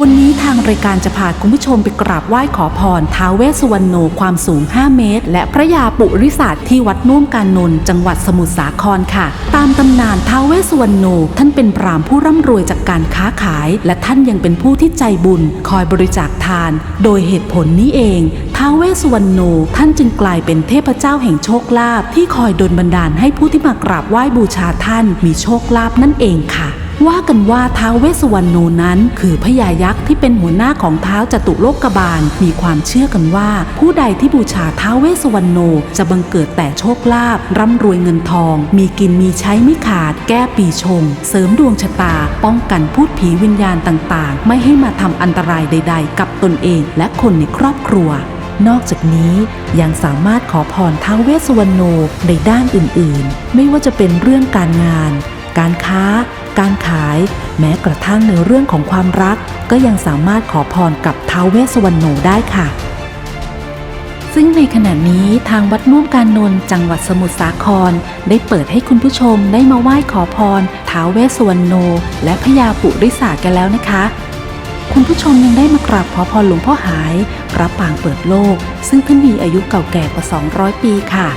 วันนี้ทางรายการจะพาคุณผู้ชมไปกราบไหว้ขอพรท้าวเวสสุวรรณโนความสูง 5 เมตร และพระยาปุริศาสตร์ที่วัดนุ่มการนนจังหวัดสมุทรสาครค่ะ ตามตำนานท้าวเวสสุวรรณโนท่านเป็นพรามผู้ร่ำรวยจากการค้าขาย และท่านยังเป็นผู้ที่ใจบุญ คอยบริจาคทาน โดยเหตุผลนี้เองท้าวเวสสุวรรณโนท่านจึงกลายเป็นเทพเจ้าแห่งโชคลาภที่คอยดลบันดาลให้ผู้ที่มากราบไหว้บูชาท่านมีโชคลาภนั่นเองค่ะ ว่ากันว่าท้าวเวสสุวรรณโนนั้น คือพญายักษ์ที่เป็นหัวหน้าของเท้าวจตุโลกบาล มีความเชื่อกันว่า ผู้ใดที่บูชาท้าวเวสสุวรรณโนจะบังเกิดแต่โชคลาภร่ำรวยเงินทอง มีกินมีใช้ไม่ขาด แก้ปีชง เสริมดวงชะตา ป้องกันพูดผีวิญญาณต่างๆ ไม่ให้มาทำอันตรายใด ๆ กับตนเองและคนในครอบครัวนอกจากนี้ยังสามารถขอพรท้าวเวสวรรณโนในด้านอื่นๆ ไม่ว่าจะเป็นเรื่องการงาน การค้า การขาย แม้กระทั่งในเรื่องของความรัก ก็ยังสามารถขอพรกับท้าวเวสสวรรณโนได้ค่ะ ซึ่งในขณะนี้ทางวัดม่วงการนนท์จังหวัดสมุทรสาคร ได้เปิดให้คุณผู้ชมได้มาไหว้ขอพรท้าวเวสสวรรณโนและพญาปุริศากันแล้วนะคะคุณผู้ชมยังได้มากราบขอพรหลวงพ่อหาย พระปางเปิดโลก ซึ่งท่านมีอายุเก่าแก่กว่า 200 ปีค่ะ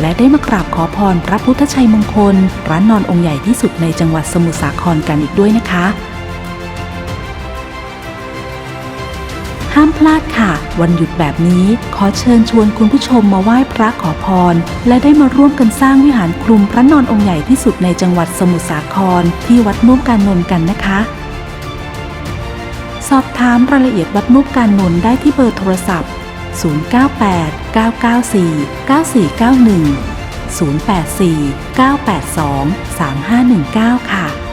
และได้มากราบขอพรพระพุทธชัยมงคลพระนอนองค์ใหญ่ที่สุดในจังหวัดสมุทรสาครกันอีกด้วยนะคะ ห้ามพลาดค่ะ วันหยุดแบบนี้ ขอเชิญชวนคุณผู้ชมมาไหว้พระขอพร และได้มาร่วมกันสร้างวิหารคลุมพระนอนองค์ใหญ่ที่สุดในจังหวัดสมุทรสาคร ที่วัดม่วงการนนท์กันนะคะสอบถามรายละเอียดวัดมุกการนนท์ได้ที่เบอร์โทรศัพท์ 098 994 9491 084 982 3519 ค่ะ